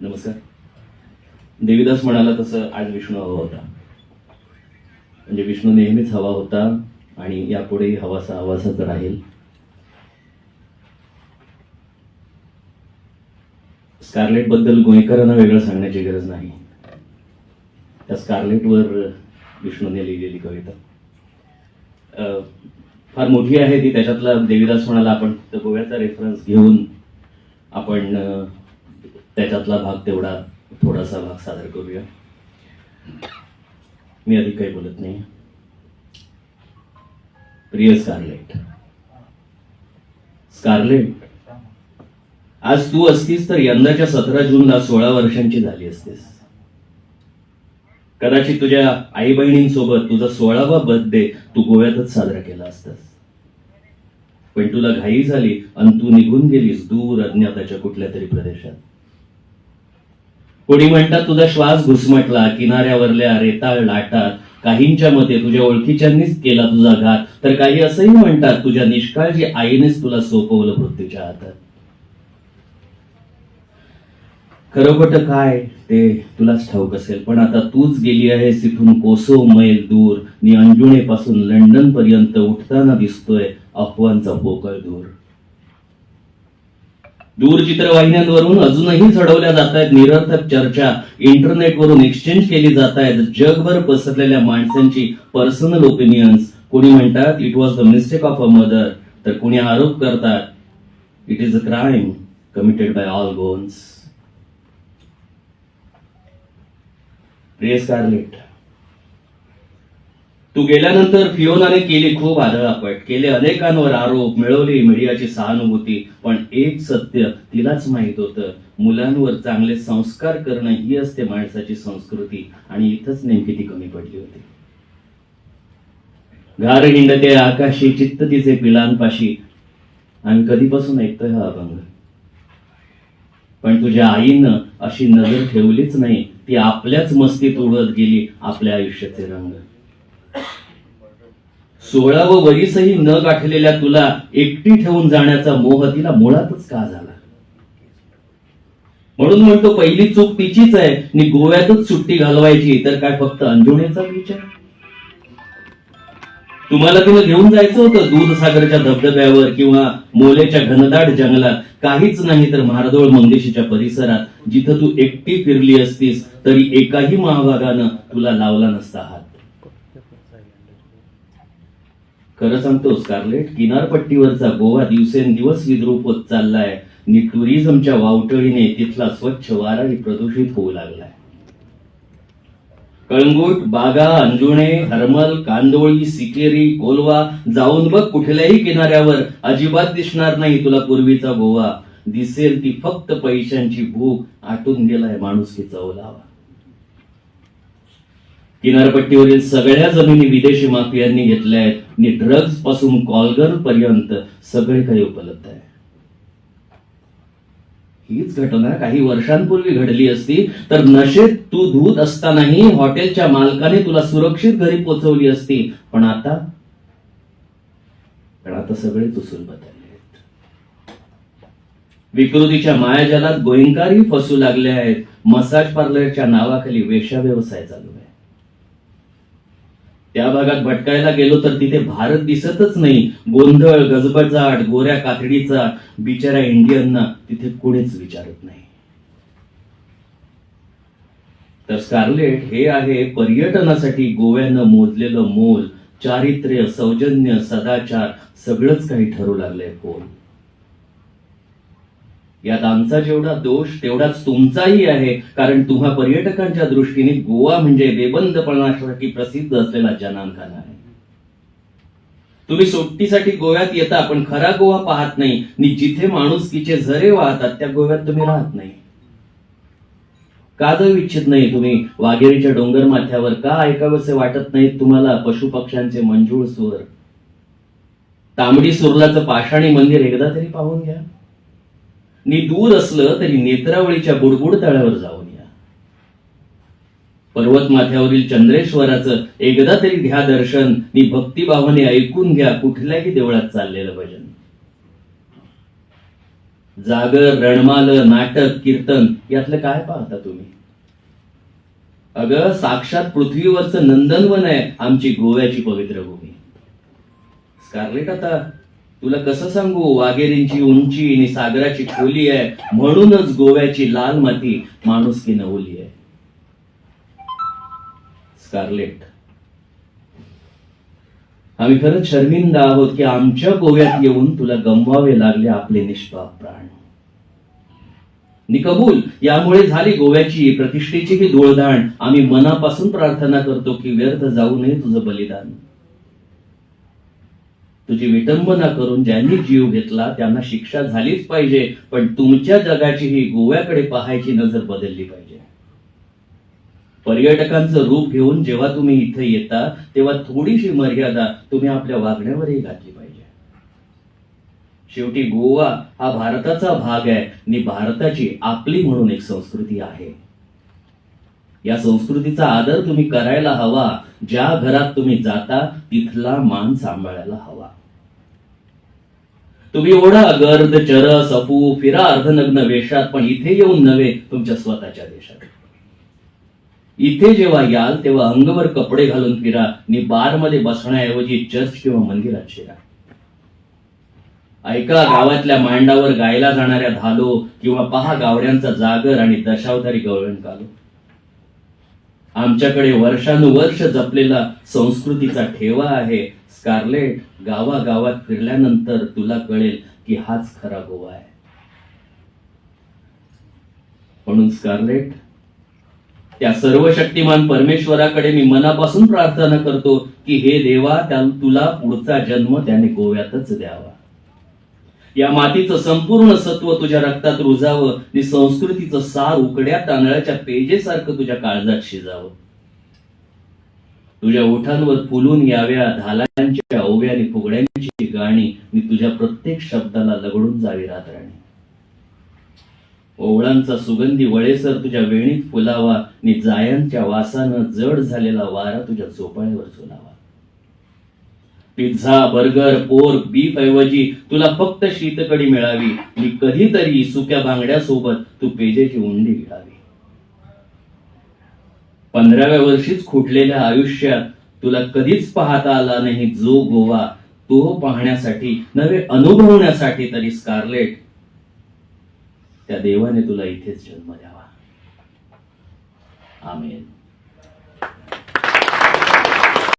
नमस्कार. देवीदास म्हणाला तसं आज विष्णू हवा होता. म्हणजे विष्णू नेहमीच हवा होता आणि यापुढेही हवासा हवासाच राहील. स्कारलेटबद्दल गोयकरांना वेगळं सांगण्याची गरज नाही. त्या स्कारलेटवर विष्णूने लिहिलेली कविता. फार मोठी आहे ती त्याच्यातला देवीदास म्हणाला आपण गोव्याचा रेफरन्स घेऊन आपण त्याच्यातला भाग तेवढा थोडासा भाग सादर करूया. मी अधिक काही बोलत नाही. प्रिय स्कारलेट. स्कारलेट आज तू असतीस तर यंदाच्या सतरा जूनला सोळा वर्षांची झाली असतीस. कदाचित तुझ्या आई बहिणींसोबत तुझा सोळावा बर्थडे तू गोव्यातच साजरा केला असतास. पण तुला घाई झाली आणि तू निघून गेलीस दूर अज्ञाताच्या कुठल्या तरी प्रदेशात. कोणी म्हणतात तुझा श्वास घुसमटला किनाऱ्यावरल्या रेताळ लाटात काहींच्या मते तुझ्या ओळखीच्यांनीच केला तुझा घात. तर काही असंही म्हणतात तुझ्या निष्काळजी आईनेच तुला सोपवलं मृत्यूच्या हातात. खरोखोट काय ते तुलाच ठाऊक असेल पण आता तूच गेली आहेस तिथून कोसो मैल दूर. नि अंजुणे पासून लंडन पर्यंत उठताना दिसतोय अफवांचा पोकळ दूर. दूरचित्रवाहिन्यांवरून अजूनही चढवल्या जात आहेत निरर्थक चर्चा इंटरनेटवरून एक्सचेंज केली जात आहेत जगभर पसरलेल्या माणसांची पर्सनल ओपिनियन्स कोणी म्हणतात it was the mistake of a mother तर कोणी आरोप करतात it is a crime committed by all Goans press कार्लेट तू गेल्यानंतर फिओनाने केली खूप आदळापट केले अनेकांवर आरोप मिळवली मीडियाची सहानुभूती पण एक सत्य तिलाच माहीत होतं. मुलांवर चांगले संस्कार करणं ही असते माणसाची संस्कृती आणि इथंच नेमकी ती कमी पडली होती. गार हिंडते आकाशी चित्त तिचे पिलांपाशी. आणि कधीपासून ऐकतोय हा अभंग? पण तुझ्या आईनं अशी नजर ठेवलीच नाही ती आपल्याच मस्तीत उडत गेली आपल्या आयुष्याचे रंग. सोळावं वरीसही न गाठलेल्या तुला एकटी ठेवून जाण्याचा मोह तिला मुळातच का झाला? म्हणून म्हणतो पहिली चूक तिचीच आहे. नि गोव्यातच सुट्टी घालवायची तर काय फक्त अंजुणेचा विचार? तुम्हाला तिला घेऊन जायचं होतं दूधसागरच्या धबधब्यावर किंवा मोलेच्या घनदाट जंगलात. काहीच नाही तर महारदोळ मंगेशीच्या परिसरात जिथं तू एकटी फिरली असतीस तरी एकाही महाभागानं तुला लावला नसता हा खरं सांगतो स्कारलेट किनारपट्टीवरचा गोवा दिवसेंदिवस विद्रूप होत चाललाय. आणि टुरिझमच्या वावटळीने तिथला स्वच्छ वाराही प्रदूषित होऊ लागलाय. कळंगूट बागा अंजुणे हरमल कांदोळी सिकेरी कोलवा जाऊन बघ कुठल्याही किनाऱ्यावर. अजिबात दिसणार नाही तुला पूर्वीचा गोवा. दिसेल ती फक्त पैशांची भूक आटून गेलाय माणुसकीचा चवलावा किनारपट्टीवरील सगळ्या जमिनी विदेशी माफियांनी घेतल्या आहेत. आणि ड्रग्जपासून कॉलगर पर्यंत सगळे काही उपलब्ध आहे. हीच घटना काही वर्षांपूर्वी घडली असती तर नशेत तू धूत असतानाही हॉटेलच्या मालकाने तुला सुरक्षित घरी पोहोचवली असती. पण आता पण आता सगळे तुसून बदलले आहेत. विकृतीच्या मायाजालात गोयंकारही फसू लागले आहेत. मसाज पार्लरच्या नावाखाली वेश्या व्यवसाय चालू आहे. त्या भागात भटकायला गेलो तर तिथे भारत दिसतच नाही. गोंधळ गजबजाट गोऱ्या कातडीचा बिचारा इंडियनना तिथे कोणीच विचारत नाही. तर स्कारलेट हे आहे पर्यटनासाठी गोव्यानं मोजलेलं मोल चारित्र्य सौजन्य सदाचार सगळंच काही ठरू लागलंय कोण? यात आमचा जेवढा दोष तेवढाच तुमचाही आहे. कारण तुम्हा पर्यटकांच्या दृष्टीने गोवा म्हणजे बेबंदपणासाठी प्रसिद्ध असलेला जनानखाना आहे. तुम्ही सुट्टीसाठी गोव्यात येता पण खरा गोवा पाहत नाही. आणि जिथे माणुसकीचे झरे वाहतात त्या गोव्यात तुम्ही राहत नाही. का जाऊ इच्छित नाही तुम्ही? वाघेरीच्या डोंगर माथ्यावर का ऐकावेसे वाटत नाहीत तुम्हाला? पशुपक्ष्यांचे मंजूळ सूर. तांबडी सुरलाचं पाषाणी मंदिर एकदा तरी पाहून घ्या. नी दूर असलं तरी नेत्रावळीच्या बुडबुड तळावर जाऊन या. पर्वत माथ्यावरील चंद्रेश्वराचं एकदा तरी घ्या दर्शन नी भक्तिभावाने ऐकून घ्या कुठल्याही देवळात चाललेलं भजन. जागर रणमाल नाटक कीर्तन यातलं काय पाहता तुम्ही? अगं साक्षात पृथ्वीवरचं नंदनवन आहे आमची गोव्याची पवित्र भूमी. स्कारलेट आता. तुला कसं सांगू? वाघेरींची उंची आणि सागराची खोली आहे. म्हणूनच गोव्याची लाल माती माणुसकी नवली आहे. स्कारलेट. आम्ही खरंच शर्मिंदा आहोत की आमच्या गोव्यात येऊन तुला गमवावे लागले आपले निष्पाप प्राण. निकबूल यामुळे झाली गोव्याची प्रतिष्ठेची ही डोळधाण आम्ही मनापासून प्रार्थना करतो की व्यर्थ जाऊ नये तुझं बलिदान. तुझी विटंबना करून ज्यांनी जीव घेतला त्यांना शिक्षा झालीच पाहिजे. पण तुमच्या जगाची ही गोव्याकडे पाहायची नजर बदलली पाहिजे. पर्यटकांचं रूप घेऊन जेव्हा तुम्ही इथे येता तेव्हा थोडीशी मर्यादा तुम्ही आपल्या वागण्यावरही घातली पाहिजे. शेवटी गोवा हा भारताचा भाग आहे आणि भारताची आपली म्हणून एक संस्कृती आहे. या संस्कृतीचा आदर तुम्ही करायला हवा. ज्या घरात तुम्ही जाता तिथला मान सांभाळायला हवा. तुम्ही ओढा गर्द चरस सपू फिरा अर्धनग्न वेशात पण इथे येऊन नव्हे तुमच्या स्वतःच्या देशात. इथे जेव्हा याल तेव्हा अंगवर कपडे घालून फिरा. आणि बारमध्ये बसण्याऐवजी चर्च किंवा मंदिरात शिरा. ऐका गावातल्या मांडावर गायला जाणाऱ्या धालो किंवा पहा गावड्यांचा जागर आणि दशावतारी गवळण कालो. आमच्याकडे वर्षानुवर्ष जपलेला संस्कृतीचा ठेवा आहे. स्कारलेट गावागावात फिरल्यानंतर तुला कळेल की हाच खरा गोवा आहे. म्हणून स्कारलेट त्या सर्व शक्तिमान परमेश्वराकडे मी मनापासून प्रार्थना करतो की हे देवा त्या तुला पुढचा जन्म त्याने गोव्यातच द्यावा. या मातीचं संपूर्ण सत्व तुझ्या रक्तात रुजावं आणि संस्कृतीचं सार उकड्या तांदळाच्या पेजेसारखं तुझ्या काळजात शिजावं. तुझ्या ओठांवर फुलून याव्या धालांच्या ओव्या आणि फुगड्यांची गाणी मी तुझ्या प्रत्येक शब्दाला लगडून जावी रात्राणी. ओवळांचा सुगंधी वळेसर तुझ्या वेणीत फुलावा आणि जायांच्या वासानं जड झालेला वारा तुझ्या झोपाळ्यावर झुलावा. पिझ्झा बर्गर पोर्क बीफ ऐवजी तुला फक्त शीतकडी मिळावी. मी कधीतरी सुक्या भांगड्यासोबत तू पेजेची उंडी गिळावी. पंधराव्या वर्षीच खुटलेल्या आयुष्यात तुला कधीच पाहता आला नाही जो गोवा. तो पाहण्यासाठी नवे अनुभवण्यासाठी तरी स्कारलेट. त्या देवाने तुला इथेच जन्म द्यावा. आमेन.